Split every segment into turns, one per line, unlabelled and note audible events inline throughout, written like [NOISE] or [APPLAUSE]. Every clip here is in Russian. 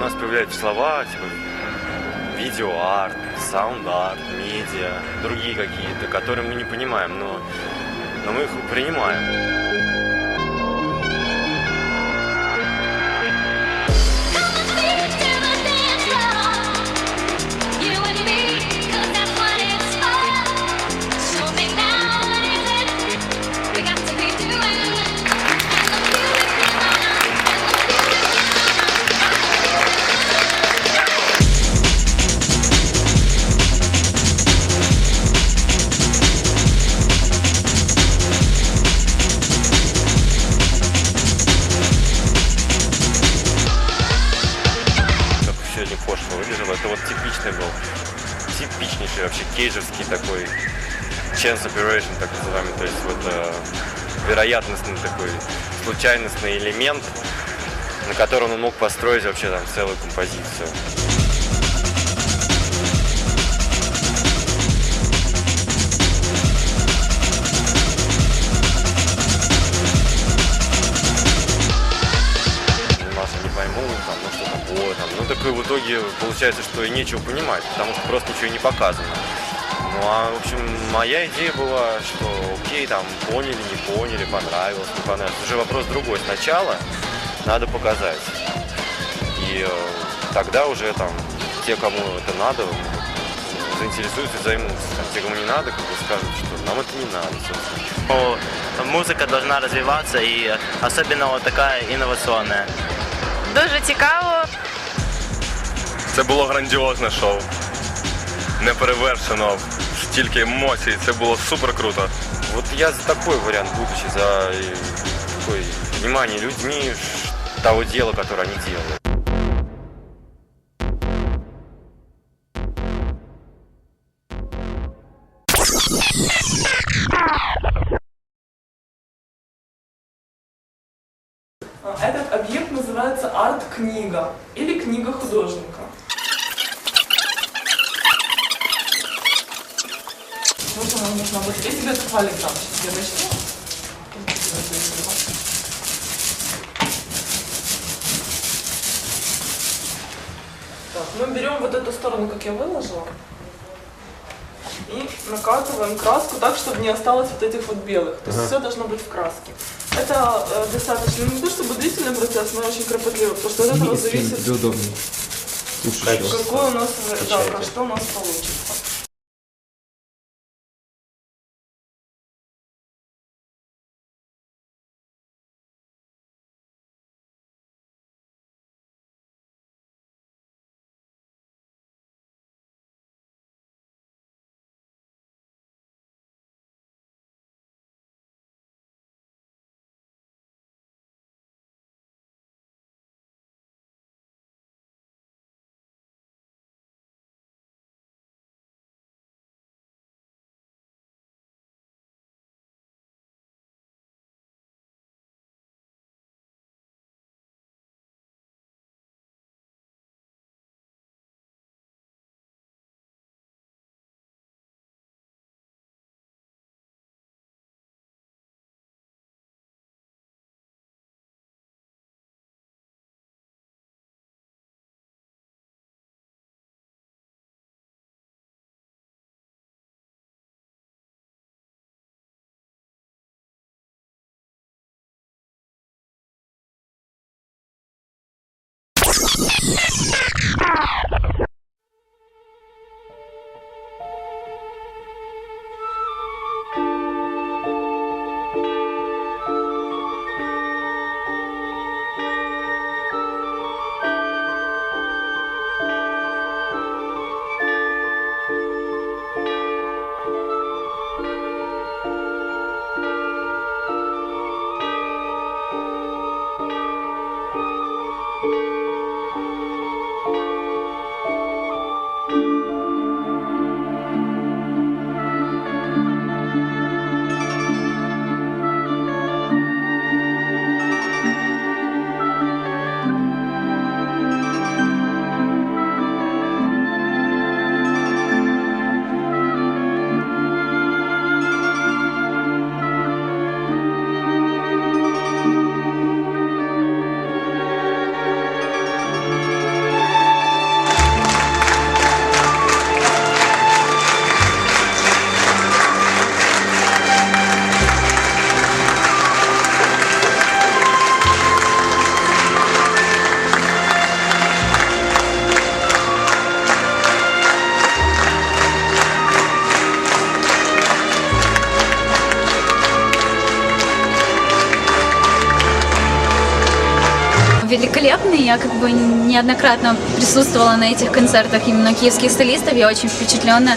нас появляются слова, типа видеоарт, саунд-арт, медиа, другие какие-то, которые мы не понимаем, но, но мы их принимаем. Сегодня пошло выглядело, это вот типичный был, типичнейший вообще кейджерский такой chance operation, так называемый, то есть вот э, вероятностный такой случайностный элемент, на котором он мог построить вообще там целую композицию. И в итоге получается, что и нечего понимать, потому что просто ничего не показано. Ну, а, в общем, моя идея была, что окей, там, поняли, не поняли, понравилось, не понравилось. Уже вопрос другой. Сначала надо показать. И э, тогда уже там те, кому это надо, заинтересуются и займутся. Там, те, кому не надо, как бы скажут, что нам это не надо, собственно.
Ну, музыка должна развиваться и особенно вот такая инновационная.
Дуже цікаво.
Це було грандіозне шоу. Неперевершено. Стільки емоцій. Це було супер круто.
Вот я за такой вариант будущий, за э, такое внимание людьми ш- того дела, которое они делают.
Этот объект называется арт-книга или книга художника. Нужна. Вот я тебе валик дам. Сейчас я начну. Так, мы берем вот эту сторону, как я выложила, и накатываем краску так, чтобы не осталось вот этих вот белых. То есть все должно быть в краске. Это э, достаточно не то чтобы длительный процесс, но очень кропотливый, потому что от этого зависит, какой у нас, да, что у нас получится.
Я как бы неоднократно присутствовала на этих концертах именно киевских солистов. Я очень впечатлена.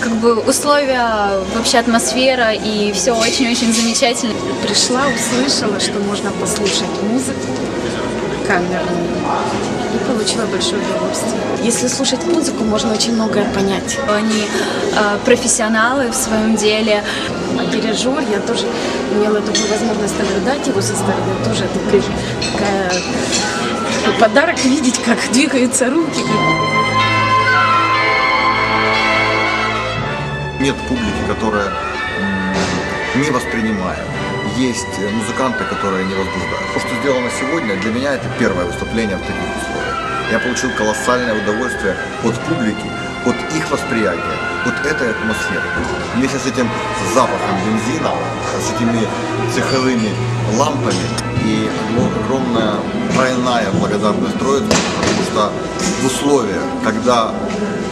Как бы условия, вообще атмосфера и все очень-очень замечательно.
Пришла, услышала, что можно послушать музыку камерную и получила большое удовольствие. Если слушать музыку, можно очень многое понять.
Они э, профессионалы в своем деле.
А дирижер, я тоже имела такую возможность наблюдать его со стороны. Тоже такая, такая подарок видеть, как двигаются руки,
нет публики, которая не воспринимает. Есть э, музыканты, которые не возбуждают. То, что сделано сегодня, для меня это первое выступление в таких условиях. Я получил колоссальное удовольствие от публики, от их восприятия, от этой атмосферы. Вместе с этим запахом бензина, с этими цеховыми лампами и огром- огромная тройная благодарность Троице, потому что в условиях, когда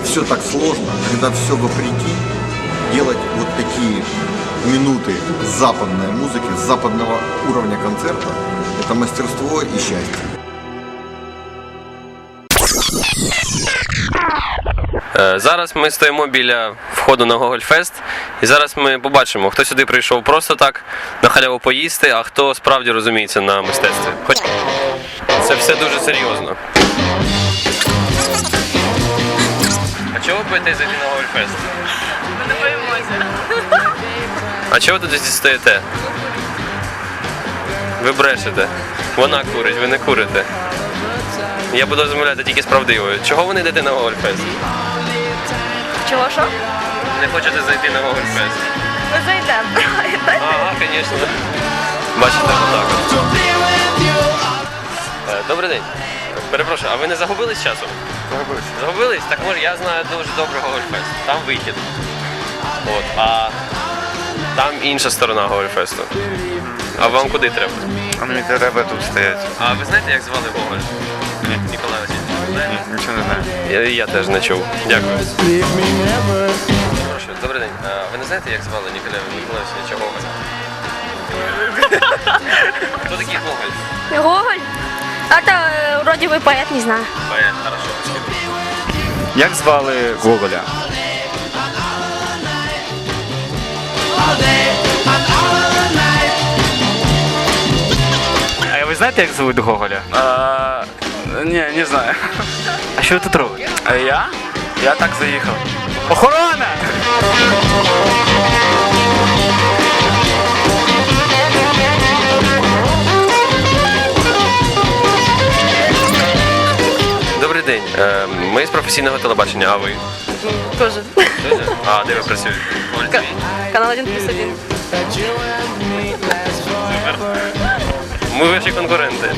все так сложно, когда все вопреки, делать вот такие минуты западной музыки, западного уровня концерта, это мастерство и счастье.
Е, Зараз ми стоїмо біля входу на Гогольфест, і зараз ми побачимо, хто сюди прийшов просто так на халяву поїсти, а хто справді розуміється на мистецтві. Хоч це все дуже серйозно. А чого ви боїтесь зайти на Гогольфест?
Ми не боїмося.
А чого ви тут стоїте? Ви брешете. Вона курить, ви не курите. Я буду розмовляти тільки з правдивою. Чого ви не йдете на Гогольфест?
Чого що?
Не хочете зайти на Гогольфест?
Ми зайдемо.
Ага, звісно. Бачите, отак. от. Е, Добрий день. Перепрошую, а ви не загубились часом? Загубились. Загубились? Так може я знаю дуже добре Гогольфест. Там вихід. От, а там інша сторона Гогольфесту. А вам куди треба?
А мені треба тут стояти.
А ви знаєте, як звали Гоголь? Ні. Ніколай Васильович?
Нічого не знаю.
Я, я теж не чув. Дякую. Перепрошую, добрий день. А ви не знаєте, як звали Ніколая Ніколая Васильовича Гоголя? [LAUGHS] Хто такий Гоголь?
Гоголь? Это э, вроде бы поэт, не знаю.
Поэт, хорошо.
Як звали Гоголя? А ви знаєте, як звуть Гоголя?
А, ні, не знаю.
А що ви тут робите?
А я? Я так заїхав.
Охорона!
День. Е, Ми з професійного телебачення, а ви?
Тоже.
А де ви працюєте? ТВ?
Канал 1 плюс 1.
Ми ваші конкуренти.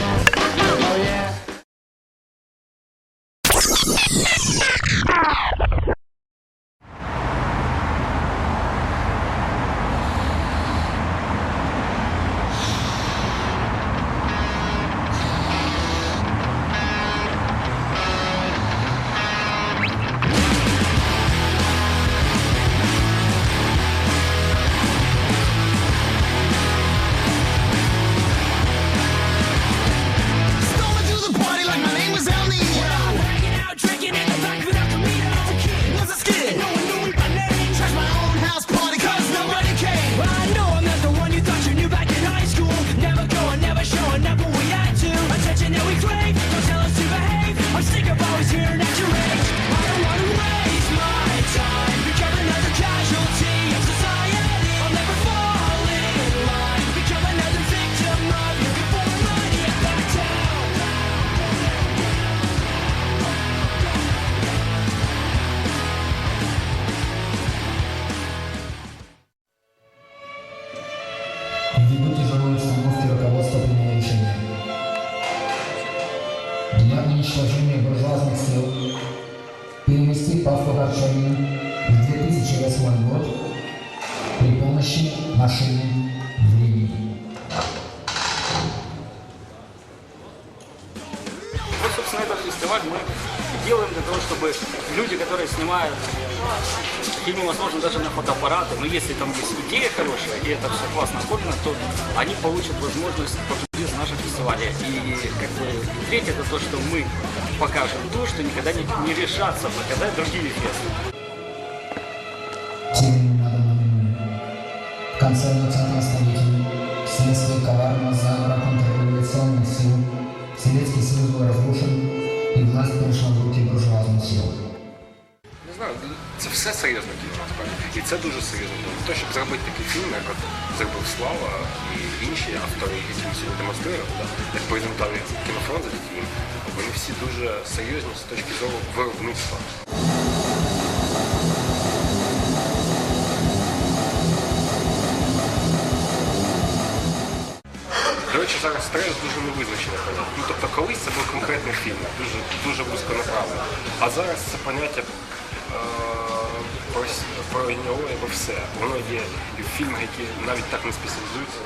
Машины времени.
Вот, собственно, этот фестиваль мы делаем для того, чтобы
люди, которые снимают фильмы, возможно, даже на фотоаппараты, но если там есть идея хорошая, и это все классно оформлено, то они получат возможность пожить на нашем фестивале. И как бы третье, это то, что мы покажем то, что никогда не, не решатся показать другие фесты.
конце 20 столетия, вследствие коварного заговора контрреволюционных сил, Советский Союз был разрушен, и власть перешла в руки буржуазных сил.
Не знаю, це все серйозно кіно насправді. І це дуже серйозно. Тому те, щоб зробити такий фільм, як от зробив Слава і інші автори, які ми сьогодні демонструємо, да, як по результаті кінофронт за фільм, вони всі дуже серйозні з точки зору виробництва. Речі, зараз стрес дуже невизначене поняття. Ну, тобто колись це був конкретний фільм, дуже, дуже вузьконаправлений. А зараз це поняття е, про, про нього якби все. Воно є і в фільмах, які навіть так не спеціалізуються.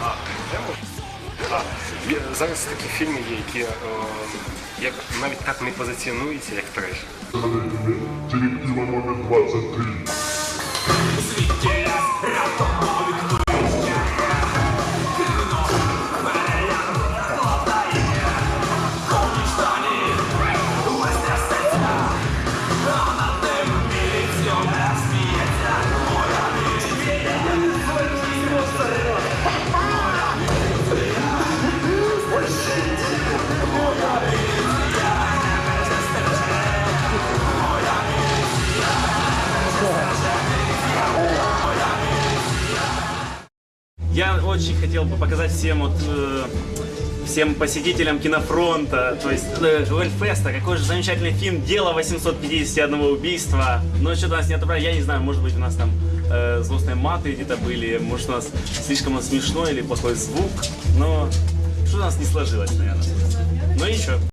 А, я можу? А, є, зараз такі фільми є, які е, як, навіть так не позиціонуються, як треш.
Директива номер 23.
Я очень хотел бы показать всем вот э, всем посетителям кинофронта, то есть э, Гуэльфеста, какой же замечательный фильм «Дело 851 убийства». Но что-то нас не отобрали, я не знаю, может быть у нас там э, злостные маты где-то были, может у нас слишком смешно или плохой звук, но что у нас не сложилось, наверное. Ну ничего.